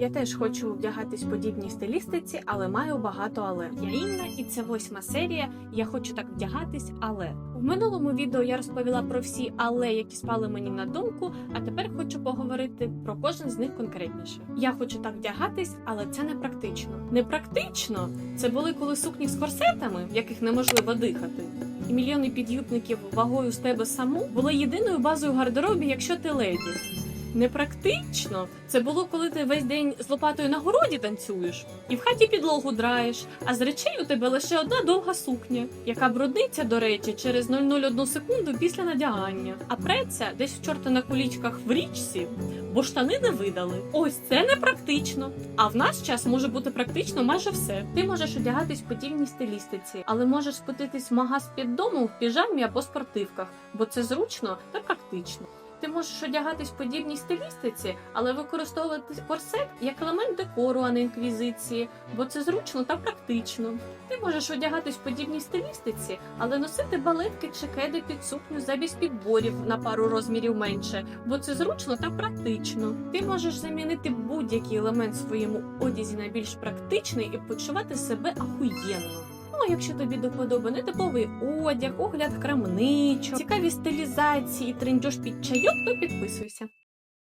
Я теж хочу вдягатись подібній стилістиці, але маю багато але. Я Інна, і це восьма серія. Я хочу так вдягатись, але в минулому відео я розповіла про всі але, які спали мені на думку. А тепер хочу поговорити про кожен з них конкретніше. Я хочу так вдягатись, але це не практично. Не практично це були коли сукні з корсетами, в яких неможливо дихати. І мільйони під'юбників вагою з тебе саму були єдиною базою гардеробі, якщо ти леді. Непрактично. Це було, коли ти весь день з лопатою на городі танцюєш і в хаті підлогу драєш, а з речей у тебе лише одна довга сукня, яка брудниться, до речі, через 0,01 секунду після надягання, а преться десь в чорта на кулічках в річці, бо штани не видали. Ось це непрактично. А в наш час може бути практично майже все. Ти можеш одягатись в подібній стилістиці, але можеш спуститись в магаз під домом в піжамі або спортивках, бо це зручно та практично. Ти можеш одягатись в подібній стилістиці, але використовувати корсет як елемент декору, а не інквізиції, бо це зручно та практично. Ти можеш одягатись в подібній стилістиці, але носити балетки чи кеди під сукню замість підборів на пару розмірів менше, бо це зручно та практично. Ти можеш замінити будь-який елемент в своєму одязі на більш практичний і почувати себе ахуєнно. Ну, а якщо тобі до подоби нетиповий одяг, огляд крамничок, цікаві стилізації, трендьош під чайок, то підписуйся.